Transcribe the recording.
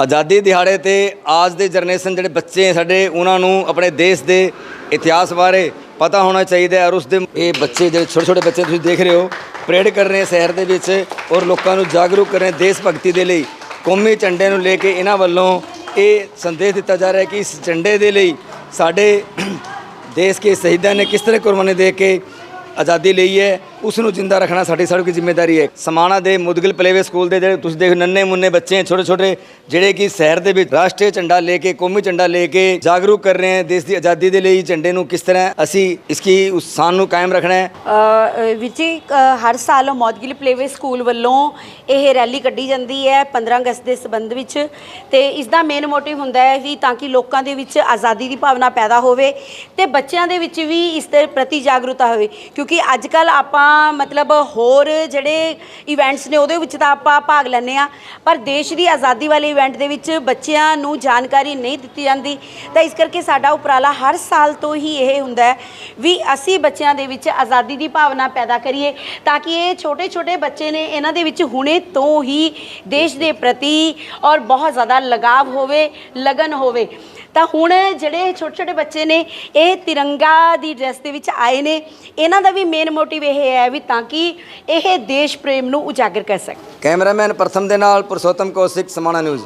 ਆਜ਼ਾਦੀ ਦਿਹਾੜੇ ਤੇ ਆਜ ਦੇ ਜਨਰੇਸ਼ਨ ਜਿਹੜੇ ਬੱਚੇ ਹੈ ਸਾਡੇ, ਉਹਨਾਂ ਨੂੰ ਆਪਣੇ ਦੇਸ਼ ਦੇ ਇਤਿਹਾਸ ਬਾਰੇ ਪਤਾ ਹੋਣਾ ਚਾਹੀਦਾ ਹੈ ਔਰ ਉਸ ਦੇ ਇਹ ਬੱਚੇ ਜਿਹੜੇ ਛੋਟੇ ਛੋਟੇ ਬੱਚੇ ਤੁਸੀਂ ਦੇਖ ਰਹੇ ਹੋ, ਪਰੇਡ ਕਰ ਰਹੇ ਸ਼ਹਿਰ ਦੇ ਵਿੱਚ ਔਰ ਲੋਕਾਂ ਨੂੰ ਜਾਗਰੂਕ ਕਰ ਰਹੇ ਦੇਸ਼ ਭਗਤੀ ਦੇ ਲਈ। ਕੌਮੀ ਝੰਡੇ ਨੂੰ ਲੈ ਕੇ ਇਹਨਾਂ ਵੱਲੋਂ ਇਹ ਸੰਦੇਸ਼ ਦਿੱਤਾ ਜਾ ਰਿਹਾ ਹੈ ਕਿ ਇਸ ਝੰਡੇ ਦੇ ਲਈ ਸਾਡੇ ਦੇਸ਼ ਕੇ ਸ਼ਹੀਦਾਂ ਨੇ ਕਿਸ ਤਰ੍ਹਾਂ ਕੁਰਬਾਨੀ ਦੇ ਕੇ ਆਜ਼ਾਦੀ ਲਈ ਹੈ। ਉਸ ਨੂੰ ਜਿੰਦਾ ਰੱਖਣਾ ਸਾਡੀ ਸਾਡੀ ਦੀ ਜ਼ਿੰਮੇਵਾਰੀ ਹੈ। ਸਮਾਣਾ ਦੇ ਮੁਦਗਲ ਪਲੇਵੇ ਸਕੂਲ ਦੇ ਜਿਹੜੇ ਤੁਸੀਂ ਦੇਖ ਨੰਨੇ ਮੁੰਨੇ ਬੱਚੇ ਹੈ ਛੋਟੇ ਛੋਟੇ ਜਿਹੜੇ ਕਿ ਸ਼ਹਿਰ ਦੇ ਵਿੱਚ ਰਾਸ਼ਟਰੀ ਝੰਡਾ ਲੈ ਕੇ ਕੌਮੀ ਝੰਡਾ ਲੈ ਕੇ ਜਾਗਰੂਕ ਕਰ ਰਹੇ ਹੈ ਦੇਸ਼ ਦੀ ਆਜ਼ਾਦੀ ਦੇ ਲਈ ਝੰਡੇ ਨੂੰ ਕਿਸ ਤਰ੍ਹਾਂ ਅਸੀਂ ਇਸ ਕੀ ਸ਼ਾਨ ਨੂੰ ਕਾਇਮ ਰੱਖਣਾ ਹੈ। ਅ, ਹਰ ਸਾਲ ਮੌਦਗਿਲ ਪਲੇਵੇ ਸਕੂਲ ਵੱਲੋਂ ਇਹ ਰੈਲੀ ਕੱਢੀ ਜਾਂਦੀ ਹੈ 15 ਅਗਸਤ ਦੇ ਸੰਬੰਧ ਵਿੱਚ ਤੇ ਇਸ ਦਾ ਮੇਨ ਮੋਟਿਵ ਹੁੰਦਾ ਹੈ ਵੀ ਤਾਂ ਕਿ ਲੋਕਾਂ ਦੇ ਵਿੱਚ ਆਜ਼ਾਦੀ ਦੀ ਭਾਵਨਾ ਪੈਦਾ ਹੋਵੇ ਤੇ ਬੱਚਿਆਂ ਦੇ ਵਿੱਚ ਵੀ ਇਸ ਦੇ ਪ੍ਰਤੀ ਜਾਗਰੂਕਤਾ ਹੋਵੇ। ਕਿਉਂਕਿ ਅੱਜ ਕੱਲ ਆਪਾਂ ਮਤਲਬ ਹੋਰ ਜਿਹੜੇ ਇਵੈਂਟਸ ਨੇ ਉਹਦੇ ਵਿੱਚ ਤਾਂ ਆਪਾਂ ਭਾਗ ਲੈਂਦੇ ਆ ਪਰ ਦੇਸ਼ ਦੀ ਆਜ਼ਾਦੀ ਵਾਲੇ ਇਵੈਂਟ ਦੇ ਵਿੱਚ ਬੱਚਿਆਂ ਨੂੰ ਜਾਣਕਾਰੀ ਨਹੀਂ ਦਿੱਤੀ ਜਾਂਦੀ। ਤਾਂ ਇਸ ਕਰਕੇ ਸਾਡਾ ਉਪਰਾਲਾ ਹਰ ਸਾਲ ਤੋਂ ਹੀ ਇਹ ਹੁੰਦਾ ਹੈ ਵੀ ਅਸੀਂ ਬੱਚਿਆਂ ਦੇ ਵਿੱਚ ਆਜ਼ਾਦੀ ਦੀ ਭਾਵਨਾ ਪੈਦਾ ਕਰੀਏ ਤਾਂ ਕਿ ਇਹ ਛੋਟੇ ਛੋਟੇ ਬੱਚੇ ਨੇ ਇਹਨਾਂ ਦੇ ਵਿੱਚ ਹੁਣੇ ਤੋਂ ਹੀ ਦੇਸ਼ ਦੇ ਪ੍ਰਤੀ ਔਰ ਬਹੁਤ ਜ਼ਿਆਦਾ ਲਗਾਵ ਹੋਵੇ, ਲਗਨ ਹੋਵੇ। ਤਾਂ ਹੁਣ ਜਿਹੜੇ ਛੋਟੇ ਛੋਟੇ ਬੱਚੇ ਨੇ, ਇਹ ਤਿਰੰਗਾ ਦੀ ਡਰੈਸ ਦੇ ਵਿੱਚ ਆਏ ਨੇ। ਇਹਨਾਂ ਦਾ ਵੀ ਮੇਨ ਮੋਟਿਵ ਇਹ ਹੈ ਵੀ ਤਾਂ ਕਿ ਇਹ ਦੇਸ਼ ਪ੍ਰੇਮ ਨੂੰ ਉਜਾਗਰ ਕਰ ਸਕੇ। ਕੈਮਰਾਮੈਨ ਪ੍ਰਥਮ ਦੇ ਨਾਲ ਪੁਰਸ਼ੋਤਮ ਕੌਸ਼ਿਕ, ਸਮਾਣਾ ਨਿਊਜ਼।